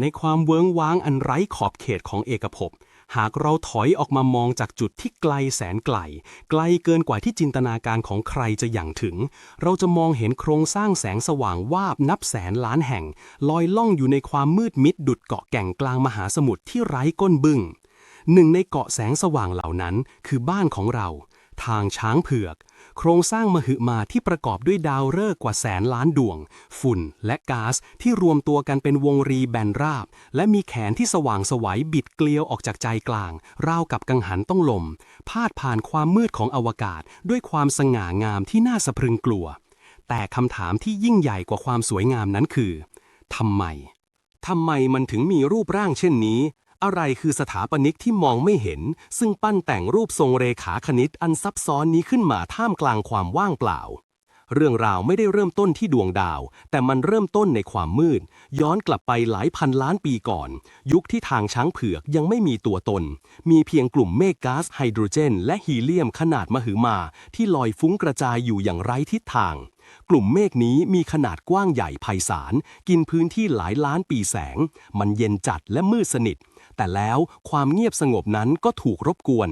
ในความเวิ้งว้างอันไร้ขอบเขตของเอกภพ หากเราถอยออกมามองจากจุดที่ไกลแสนไกล ไกลเกินกว่าที่จินตนาการของใครจะอย่างถึง เราจะมองเห็นโครงสร้างแสงสว่างวาบนับแสนล้านแห่ง ลอยล่องอยู่ในความมืดมิดดุดเกาะแก่งกลางมหาสมุทรที่ไร้ก้นบึ้งหนึ่งในเกาะแสงสว่างเหล่านั้นคือบ้านของเรา ทางช้างเผือก โครงสร้างมหึมาที่ประกอบด้วยดาวฤกษ์กว่าแสนล้านดวง ฝุ่นและก๊าซที่รวมตัวกันเป็นวงรีแบนราบ และมีแขนที่สว่างสวัยบิดเกลียวออกจากใจกลาง ราวกับกังหันต้องลม พาดผ่านความมืดของอวกาศ ด้วยความสง่างามที่น่าสะพรึงกลัว แต่คำถามที่ยิ่งใหญ่กว่าความสวยงามนั้นคือทำไมทำไมมันถึงมีรูปร่างเช่นนี้ อะไรคือสถาปนิกที่มองไม่เห็น ซึ่งปั้นแต่งรูปทรงเรขาคณิตอันซับซ้อนนี้ขึ้นมาท่ามกลางความว่างเปล่า เรื่องราวไม่ได้เริ่มต้นที่ดวงดาว แต่มันเริ่มต้นในความมืด ย้อนกลับไปหลายพันล้านปีก่อน ยุคที่ทางช้างเผือกยังไม่มีตัวตน มีเพียงกลุ่มเมฆก๊าซไฮโดรเจน และฮีเลียมขนาดมหึมา ที่ลอยฟุ้งกระจายอยู่อย่างไร้ทิศทางกลุ่มเมฆนี้มีขนาดกว้างใหญ่ไพศาล กินพื้นที่หลายล้านปีแสง มันเย็นจัดและมืดสนิท แต่แล้วความเงียบสงบนั้นก็ถูกรบกวน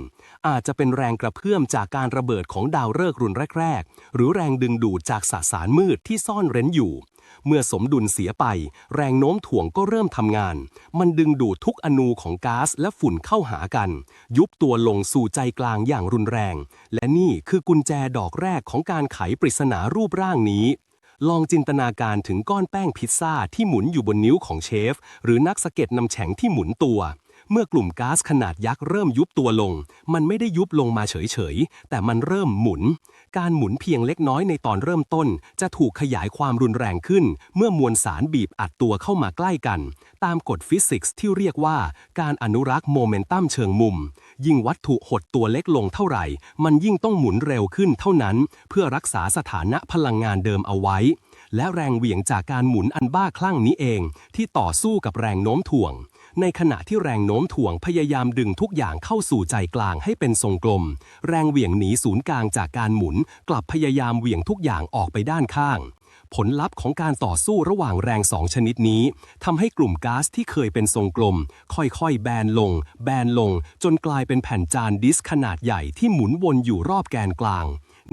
อาจจะเป็นแรงกระเพื่อมจากการระเบิดของดาวฤกษ์รุ่นแรก ๆ หรือแรงดึงดูดจากสสารมืดที่ซ่อนเร้นอยู่ เมื่อสมดุลเสียไป แรงโน้มถ่วงก็เริ่มทำงาน มันดึงดูดทุกอนูของก๊าซและฝุ่นเข้าหากัน ยุบตัวลงสู่ใจกลางอย่างรุนแรง และนี่คือกุญแจดอกแรกของการไขปริศนารูปร่างนี้ ลองจินตนาการถึงก้อนแป้งพิซซ่าที่หมุนอยู่บนนิ้วของเชฟ หรือนักสเก็ตนำแข็งที่หมุนตัว เมื่อกลุ่มก๊าซขนาดยักษ์เริ่มยุบตัวลง มันไม่ได้ยุบลงมาเฉยๆ แต่มันเริ่มหมุน การหมุนเพียงเล็กน้อยในตอนเริ่มต้น จะถูกขยายความรุนแรงขึ้น เมื่อมวลสารบีบอัดตัวเข้ามาใกล้กัน ตามกฎฟิสิกส์ที่เรียกว่า การอนุรักษ์โมเมนตัมเชิงมุม ยิ่งวัตถุหดตัวเล็กลงเท่าไหร่ มันยิ่งต้องหมุนเร็วขึ้นเท่านั้น เพื่อรักษาสถานะพลังงานเดิมเอาไว้ และแรงเหวี่ยงจากการหมุนอันบ้าคลั่งนี้เอง ที่ต่อสู้กับแรงโน้มถ่วง ในขณะที่แรงโน้มถ่วงพยายามดึงทุกอย่างเข้าสู่ใจกลางให้เป็นทรงกลม แรงเหวี่ยงหนีศูนย์กลางจากการหมุน กลับพยายามเหวี่ยงทุกอย่างออกไปด้านข้าง ผลลัพธ์ของการต่อสู้ระหว่างแรงสองชนิดนี้ทำให้กลุ่มก๊าซที่เคยเป็นทรงกลม ค่อยๆ แบนลง แบนลง จนกลายเป็นแผ่นจานดิสขนาดใหญ่ที่หมุนวนอยู่รอบแกนกลาง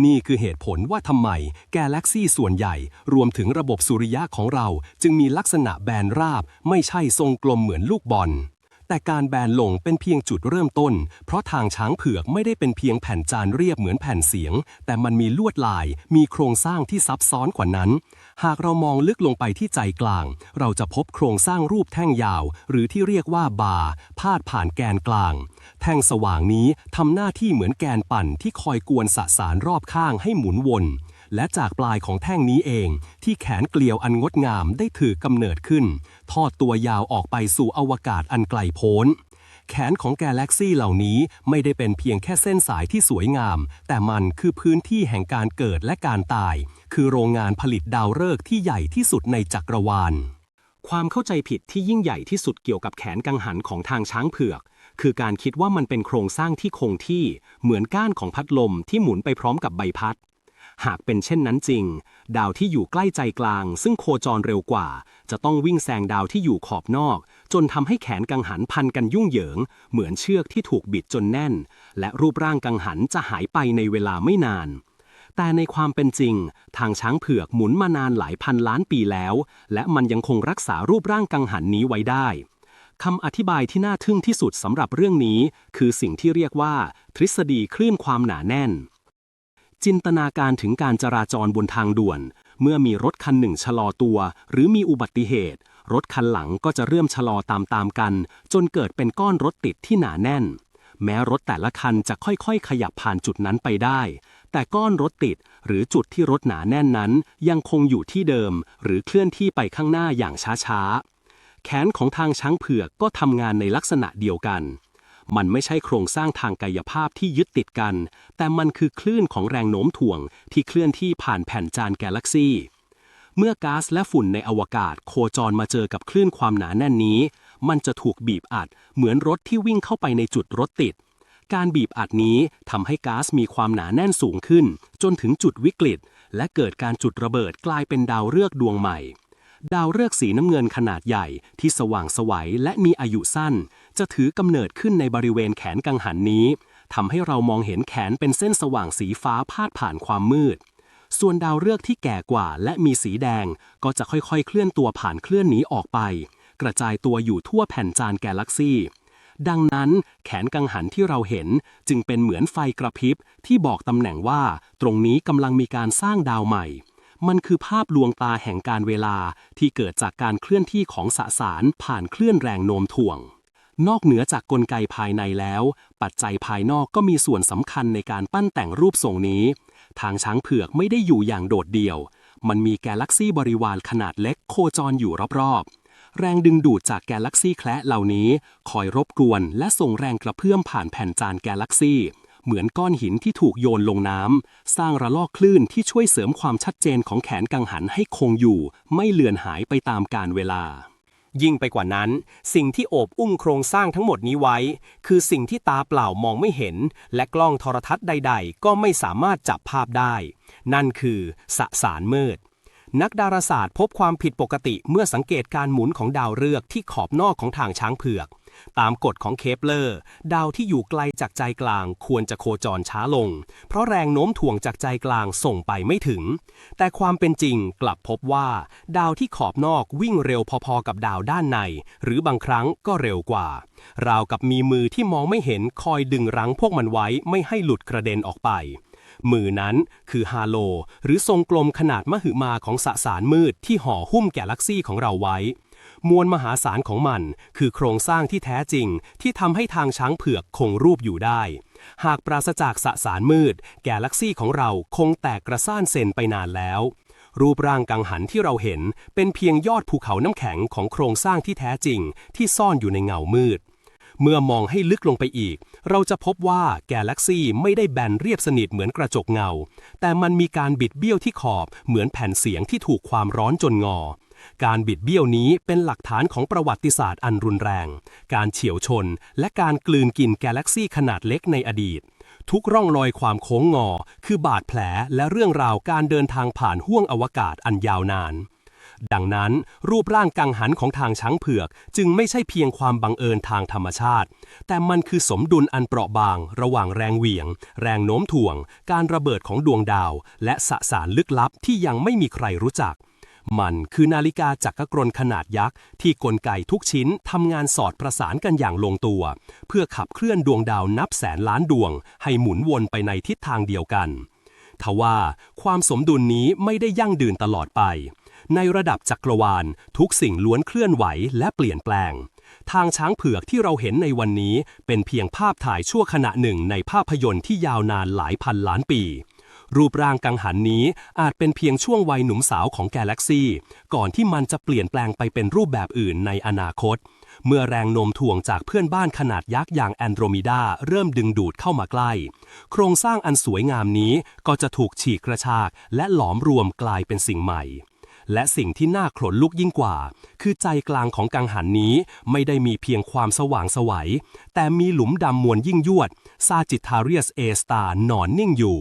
นี่คือเหตุผลว่าทำไมแกาแล็กซี่ส่วนใหญ่ รวมถึงระบบสุริยะของเรา จึงมีลักษณะแบนราบ ไม่ใช่ทรงกลมเหมือนลูกบอล แต่การแบนลงเป็นเพียงจุดเริ่มต้น เพราะทางช้างเผือกไม่ได้เป็นเพียงแผ่นจานเรียบเหมือนแผ่นเสียง แต่มันมีลวดลาย มีโครงสร้างที่ซับซ้อนกว่านั้น หากเรามองลึกลงไปที่ใจกลาง เราจะพบโครงสร้างรูปแท่งยาว หรือที่เรียกว่าบาพาดผ่านแกนกลาง แท่งสว่างนี้ทำหน้าที่เหมือนแกนปั่นที่คอยกวนสสารรอบข้างให้หมุนวนและจากปลายของแท่งนี้เอง ที่แขนเกลียวอันงดงามได้ถือกำเนิดขึ้น ทอดตัวยาวออกไปสู่อวกาศอันไกลโพ้น แขนของแกลเล็กซี่เหล่านี้ไม่ได้เป็นเพียงแค่เส้นสายที่สวยงาม แต่มันคือพื้นที่แห่งการเกิดและการตาย คือโรงงานผลิตดาวฤกษ์ที่ใหญ่ที่สุดในจักรวาล ความเข้าใจผิดที่ยิ่งใหญ่ที่สุดเกี่ยวกับแขนกังหันของทางช้างเผือก คือการคิดว่ามันเป็นโครงสร้างที่คงที่เหมือนก้านของพัดลมที่หมุนไปพร้อมกับใบพัด หากเป็นเช่นนั้นจริง ดาวที่อยู่ใกล้ใจกลาง ซึ่งโคจรเร็วกว่า จะต้องวิ่งแซงดาวที่อยู่ขอบนอก จนทำให้แขนกังหันพันกันยุ่งเหยิง เหมือนเชือกที่ถูกบิดจนแน่น และรูปร่างกังหันจะหายไปในเวลาไม่นานแต่ในความเป็นจริง ทางช้างเผือกหมุนมานานหลายพันล้านปีแล้ว และมันยังคงรักษารูปร่างกังหันนี้ไว้ได้คำอธิบายที่น่าทึ่งที่สุดสำหรับเรื่องนี้ คือสิ่งที่เรียกว่า ทฤษฎีคลื่นความหนาแน่น จินตนาการถึงการจราจรบนทางด่วน เมื่อมีรถคันหนึ่งชะลอตัว หรือมีอุบัติเหตุ รถคันหลังก็จะเริ่มชะลอตามๆกัน จนเกิดเป็นก้อนรถติดที่หนาแน่น แม้รถแต่ละคันจะค่อยๆ ขยับผ่านจุดนั้นไปได้ แต่ก้อนรถติดหรือจุดที่รถหนาแน่นนั้น ยังคงอยู่ที่เดิม หรือเคลื่อนที่ไปข้างหน้าอย่างช้าๆแขนของทางช้างเผือกก็ทำงานในลักษณะเดียวกัน มันไม่ใช่โครงสร้างทางกายภาพที่ยึดติดกัน แต่มันคือคลื่นของแรงโน้มถ่วงที่เคลื่อนที่ผ่านแผ่นจานกาแล็กซีเมื่อก๊าซและฝุ่นในอวกาศโคจรมาเจอกับคลื่นความหนาแน่นนี้ มันจะถูกบีบอัด เหมือนรถที่วิ่งเข้าไปในจุดรถติด การบีบอัดนี้ทำให้ก๊าซมีความหนาแน่นสูงขึ้น จนถึงจุดวิกฤต และเกิดการจุดระเบิดกลายเป็นดาวฤกษ์ดวงใหม่ ดาวฤกษ์สีน้ำเงินขนาดใหญ่ที่สว่างสวัยและมีอายุสั้น จะถือกำเนิดขึ้นในบริเวณแขนกังหันนี้ทำให้เรามองเห็นแขนเป็นเส้นสว่างสีฟ้าพาดผ่านความมืด ส่วนดาวฤกษ์ที่แก่กว่าและมีสีแดง ก็จะค่อยๆ เคลื่อนตัวผ่านเคลื่อนหนีออกไป กระจายตัวอยู่ทั่วแผ่นจานแกลล็กซี่ ดังนั้นแขนกังหันที่เราเห็นจึงเป็นเหมือนไฟกระพริบที่บอกตำแหน่งว่า ตรงนี้กำลังมีการสร้างดาวใหม่ มันคือภาพลวงตาแห่งการเวลาที่เกิดจากการเคลื่อนที่ของสสารผ่านคลื่อนแรงโน้มถ่วง นอกเหนือจากกลไกภายในแล้ว ปัจจัยภายนอกก็มีส่วนสำคัญในการปั้นแต่งรูปทรงนี้ ทางช้างเผือกไม่ได้อยู่อย่างโดดเดี่ยว มันมีแกลล็กซี่บริวารขนาดเล็กโคจรอยู่รอบๆ แรงดึงดูดจากแกลล็กซี่แคละเหล่านี้ คอยรบกวนและส่งแรงกระเพื่อมผ่านแผ่นจานแกลล็กซี่ เหมือนก้อนหินที่ถูกโยนลงน้ำ สร้างระลอกคลื่นที่ช่วยเสริมความชัดเจนของแขนกังหันให้คงอยู่ ไม่เลือนหายไปตามกาลเวลา ยิ่งไปกว่านั้น สิ่งที่โอบอุ้มโครงสร้างทั้งหมดนี้ไว้ คือสิ่งที่ตาเปล่ามองไม่เห็น และกล้องโทรทัศน์ใด ๆ ก็ไม่สามารถจับภาพได้ นั่นคือสสารมืดนักดาราศาสตร์พบความผิดปกติเมื่อสังเกตการหมุนของดาวฤกษ์ที่ขอบนอกของทางช้างเผือก ตามกฎของเคปเลอร์ ดาวที่อยู่ไกลจากใจกลางควรจะโคจรช้าลง เพราะแรงโน้มถ่วงจากใจกลางส่งไปไม่ถึง แต่ความเป็นจริงกลับพบว่า ดาวที่ขอบนอกวิ่งเร็วพอๆกับดาวด้านใน หรือบางครั้งก็เร็วกว่า ราวกับมีมือที่มองไม่เห็นคอยดึงรั้งพวกมันไว้ไม่ให้หลุดกระเด็นออกไปมือนั้นคือฮาโล หรือทรงกลมขนาดมหึมาของสสารมืดที่ห่อหุ้มแกลเล็กซี่ของเราไว้ มวลมหาศาลของมัน คือโครงสร้างที่แท้จริงที่ทำให้ทางช้างเผือกคงรูปอยู่ได้ หากปราศจากสสารมืด แกลเล็กซี่ของเราคงแตกกระซ่านเซนไปนานแล้ว รูปร่างกังหันที่เราเห็นเป็นเพียงยอดภูเขาน้ำแข็งของโครงสร้างที่แท้จริง ที่ซ่อนอยู่ในเงามืดเมื่อมองให้ลึกลงไปอีก เราจะพบว่าแกลเล็กซี่ไม่ได้แบนเรียบสนิทเหมือนกระจกเงา แต่มันมีการบิดเบี้ยวที่ขอบเหมือนแผ่นเสียงที่ถูกความร้อนจนงอ การบิดเบี้ยวนี้เป็นหลักฐานของประวัติศาสตร์อันรุนแรง การเฉียวชน และการกลืนกินกลเล็กซี่ขนาดเล็กในอดีต ทุกร่องรอยความโค้งงอ คือบาดแผลและเรื่องราวการเดินทางผ่านห้วงอวกาศอันยาวนาน ดังนั้น รูปร่างกังหันของทางช้างเผือกจึงไม่ใช่เพียงความบังเอิญทางธรรมชาติ แต่มันคือสมดุลอันเปราะบาง ระหว่างแรงเหวี่ยง แรงโน้มถ่วง การระเบิดของดวงดาว และสสารลึกลับที่ยังไม่มีใครรู้จัก มันคือนาฬิกาจักรกลขนาดยักษ์ที่กลไกทุกชิ้นทำงานสอดประสานกันอย่างลงตัว เพื่อขับเคลื่อนดวงดาวนับแสนล้านดวง ให้หมุนวนไปในทิศทางเดียวกันทว่าความสมดุลนี้ไม่ได้ยั่งยืนตลอดไป ในระดับจักรวาล ทุกสิ่งล้วนเคลื่อนไหวและเปลี่ยนแปลง ทางช้างเผือกที่เราเห็นในวันนี้เป็นเพียงภาพถ่ายชั่วขณะหนึ่งในภาพยนตร์ที่ยาวนานหลายพันล้านปี รูปร่างกังหันนี้อาจเป็นเพียงช่วงวัยหนุ่มสาวของกลเล็กซีก่อนที่มันจะเปลี่ยนแปลงไปเป็นรูปแบบอื่นในอนาคต เมื่อแรงโน้มถ่วงจากเพื่อนบ้านขนาดยักษ์อย่างแอนโดรมิดาเริ่มดึงดูดเข้ามาใกล้ โครงสร้างอันสวยงามนี้ก็จะถูกฉีกกระชาก และหลอมรวมกลายเป็นสิ่งใหม่และสิ่งที่น่าขนลุกยิ่งกว่า คือใจกลางของกังหันนี้ไม่ได้มีเพียงความสว่างไสวัย แต่มีหลุมดำมวลยิ่งยวด ซาจิทาเรียสเอสตานอนนิ่งอยู่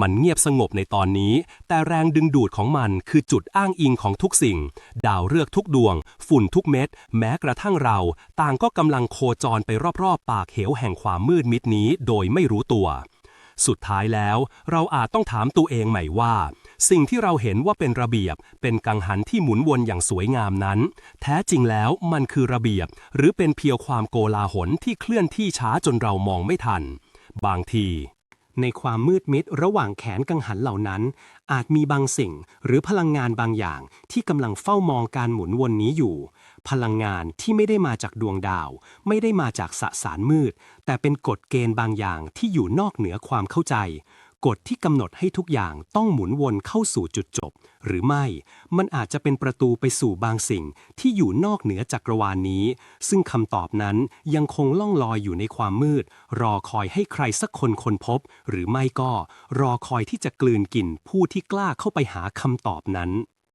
มันเงียบสงบในตอนนี้ แต่แรงดึงดูดของมันคือจุดอ้างอิงของทุกสิ่ง ดาวฤกษ์ทุกดวง ฝุ่นทุกเม็ด แม้กระทั่งเรา ต่างก็กำลังโคจรไปรอบๆ ปากเหวแห่งความมืดมิดนี้โดยไม่รู้ตัว สุดท้ายแล้ว เราอาจต้องถามตัวเองใหม่ว่า สิ่งที่เราเห็นว่าเป็นระเบียบ เป็นกังหันที่หมุนวนอย่างสวยงามนั้น แท้จริงแล้วมันคือระเบียบ หรือเป็นเพียงความโกลาหลที่เคลื่อนที่ช้าจนเรามองไม่ทัน บางที ในความมืดมิดระหว่างแขนกังหันเหล่านั้น อาจมีบางสิ่งหรือพลังงานบางอย่างที่กำลังเฝ้ามองการหมุนวนนี้อยู่ พลังงานที่ไม่ได้มาจากดวงดาว ไม่ได้มาจากสสารมืด แต่เป็นกฎเกณฑ์บางอย่างที่อยู่นอกเหนือความเข้าใจ กฎที่กำหนดให้ทุกอย่างต้องหมุนวนเข้าสู่จุดจบ หรือไม่ มันอาจจะเป็นประตูไปสู่บางสิ่งที่อยู่นอกเหนือจักรวาลนี้ ซึ่งคำตอบนั้นยังคงล่องลอยอยู่ในความมืด รอคอยให้ใครสักคนคนพบ หรือไม่ก็ รอคอยที่จะกลืนกินผู้ที่กล้าเข้าไปหาคำตอบนั้น